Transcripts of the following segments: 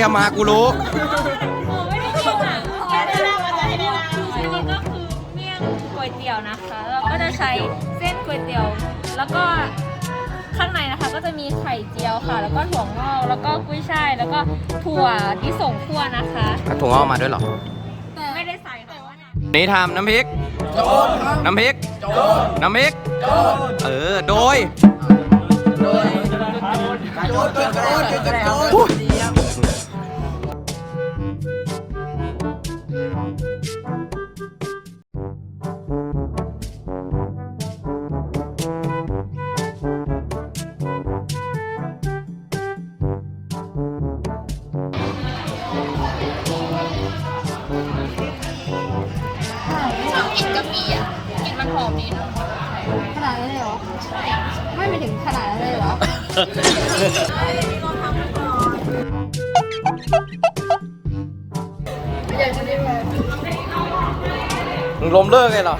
มึงไม่ได้เตรียมมากูรู้อันนี้ก็คือเมี่ยงก๋วยเตี๋ยวนะคะ เราก็จะใช้เส้นก๋วยเตี๋ยว แล้วก็ข้างในนะคะก็จะมีไข่เจียวค่ะ แล้วก็ถั่วงอก แล้วก็กุ้ยช่าย แล้วก็ถั่วที่ส่งคั่วนะคะถุงเอามาด้วยเหรอ ไม่ได้ใส่ค่ะ นี่ทำน้ำพริก น้ำพริก น้ำพริก เออ โดยช อบกินกะปิอะกลินมันหอมดีนะขนาดนั้นเลยเหรอ ไม่ไปถึงขนาดนั้นเลยเหรอ มึงล้มเลิกไงเหรอ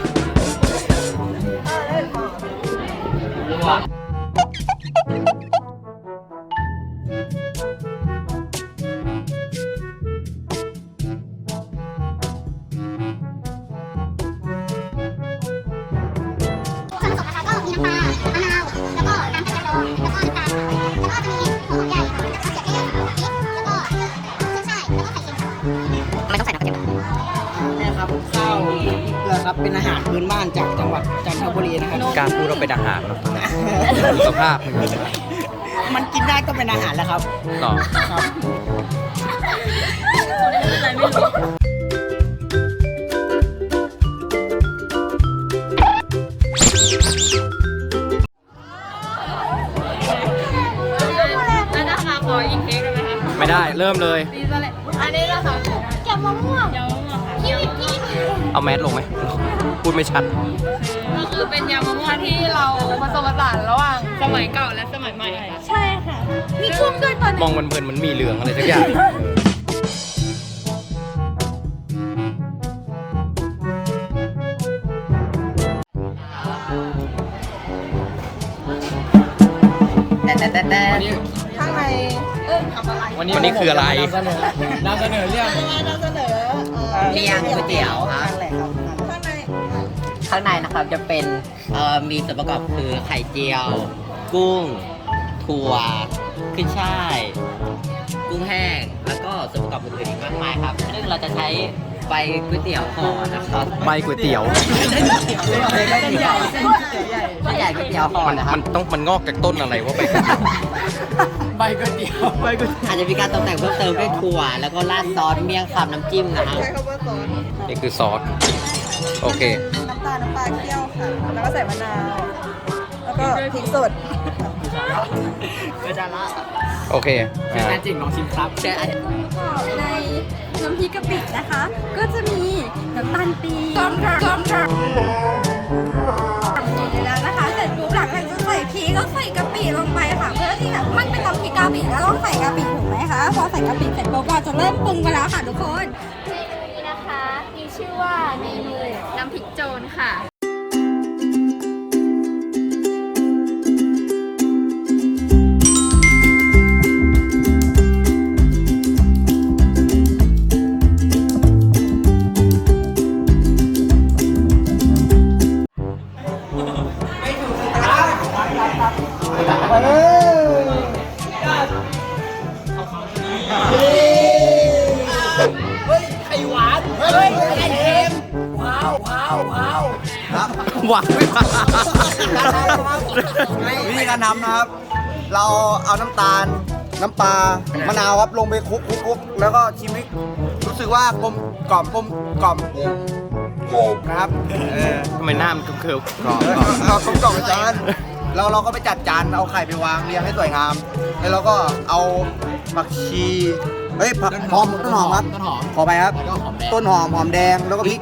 พื้นบ้านจากจังหวัดจันทบุรีนะครับการพูดเราเป็นอาหารเหรอดูสภาพมึงมันกินได้ก็เป็นอาหารแล้วครับต่อครับแล้วนะคะขออีกเค้กได้ไหมคะไม่ได้เริ่มเลย ดีซะเลยอันนี้นะคะแกมมะม่วงยำมะม่วงค่ะ เอาแมสลงไหมพู ดไม่ชัด ก็คือเป็นยำมะม่วงที่เราผสมผสานระหว่างสมัยเก่าและสมัยใหม่ค่ะใช่ค่ะ มีช่วงด้วยตอนมองมันเพลินๆมันมีเหลืองอะไรสักอย่าง แต่แต่แต่แต่ข้างในวันนี้วันนี้คืออะไร นำเสนอเรื่องนำเสนอเมี่ยงก๋วยเตี๋ยวครับ นั่นแหละครับข้างใน ข้างในนะครับจะเป็นเอ่อมีส่วนประกอบคือไข่เจียว กุ้ง ถั่วขึ้นช่าย กุ้งแห้ง แล้วก็ส่วนประกอบอื่นๆอีกมากมายครับ ซึ่งเราจะใช้ใบก๋วยเตี๋ยวห่อนะครับใบก๋วยเตี๋ยวเส้นใหญ่เส้นใหญ่เส้นใหญ่ก๋วยเตี๋ยวห่อมันนะครับ มันต้องมันงอกจากต้นอะไรวะใบก๋วยเตี๋ยวใบก๋วยเตี๋ยวใบก๋วยอาจจะมีการตกแต่งเพิ่มเติมด้วยถั่ว แล้วก็ราดซอสเมี่ยงคำน้ำจิ้มนะครับใช้คำว่าซอสนี่คือซอส โอเค น้ำตาลน้ำปลาเคี่ยวค่ะ แล้วก็ใส่มะนาว แล้วก็พริกสด เวลาละโอเคเชิญอ่าแม่จิ๋งลองชิมครับใช่ในน้ำพริกกะปินะคะ ก็จะมีน้ำตาลปี๊บต้มค่ะต้มค่ะแล้วนะคะเสร็จปุ๊บหลังจากจะใส่พริกก็ใส่กะปิลงไปค่ะ เพื่อที่แบบมันเป็นน้ำพริกกะปิแล้วต้องใส่กะปิถูกไหมคะ พอใส่กะปิเสร็จปุ๊บเราจะเริ่มปรุงกันแล้วค่ะทุกคนนี่นะคะ มีชื่อว่าเมนูน้ำพริกโจรค่ะ วานไม่มาวิธีการทำนะครับ เราเอาน้ำตาล น้ำปลามะนาวครับลงไปคลุกคลุกคลุกแล้วก็ชิมให้รู้สึกว่ากลมกล่อมกลมกล่อมนะครับเออทำไมหน้ามันเคิร์ฟๆกรอบเออกรอบเอากลมกล่อมอาจารย์เราเราก็ไปจัดจานเอาไข่ไปวางเรียงให้สวยงาม แล้วเราก็เอาผักชีเฮ้ยผักหอมต้นหอมครับต้นหอมขอไปครับแล้วก็หอมแดงต้นหอมหอมแดงแล้วก็พริก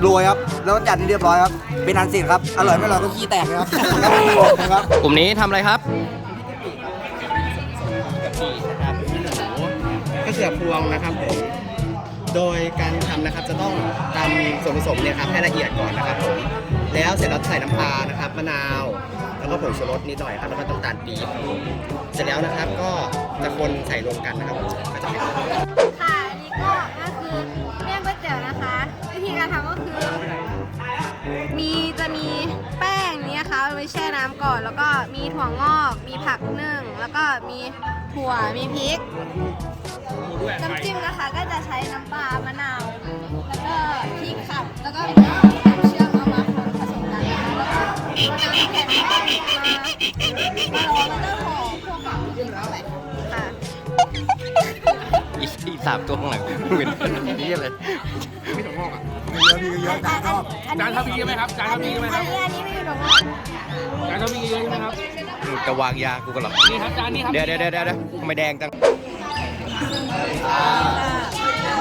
โรยครับ แล้วก็จัดให้เรียบร้อยครับ เป็นอันเสร็จครับ อร่อยไม่อร่อยก็ขี้แตกนะครับครับกลุ่มนี้ทำอะไรครับก็เสือพวงนะครับผม โดยการทำนะครับจะต้องตำส่วนผสมเนี่ยครับให้ละเอียดก่อนนะครับผมแล้วเสร็จแล้วใส่น้ำปลานะครับมะนาว แล้วก็ผงชูรสนิดหน่อยครับแล้วก็น้ำตาลปี๊บเสร็จแล้วนะครับก็จะคนใส่รวมกันนะครับผม แช่น้ำก่อนแล้วก็มีถั่วงอก มีผักนึ่ง แล้วก็มีถั่ว มีพริก น้ำจิ้มนะคะก็จะใช้น้ำปลามะนาว แล้วก็พริกค่ะ แล้วก็น้ำเชื่อมเอามาผสมกันนะคะแล้วก็เอาน้ำแข็งแป้วก็ร้อนแล้วก็หอม สามตัวข้างหลังเหมือนนี่อะไรเยอะพี่ก็เยอะจานชอบจานเท่าพี่ใช่ไหมครับจานเท่าพี่ใช่ไหมครับอันนี้อันนี้ไม่มีถั่วงอกจานเท่าพี่ใช่ไหมครับจะวางยากูกันเหรอนี่ครับจานนี้ครับเดี๋ยวเดี๋ยวเดี๋ยวเดี๋ยวทำไมแดงจัง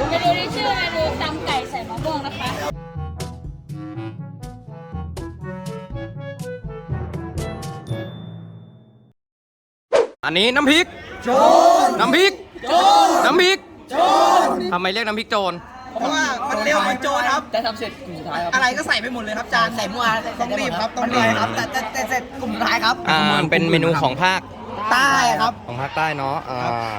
เมนูที่ชื่อเมนูตำไก่ใส่มะม่วงนะคะอันนี้น้ำพริก โจรน้ำพริก โจรน้ำพริก โจรทำไมเรียกน้ำพริกโจร เพราะว่ามันเร็วเหมือนโจรครับจะทำเสร็จกลุ่มสุดท้ายครับอะไรก็ใส่ไปหมดเลยครับจานใส่มั่วใส่ต้องได้หมรีดบคครัรับบต้องรีบครับ แต่แต่แต่เสร็จกลุ่มสุดท้ายครับอ่ามันเป็นเมนูของภาคใต้ครับ ของภาคใต้เนาะ อ่า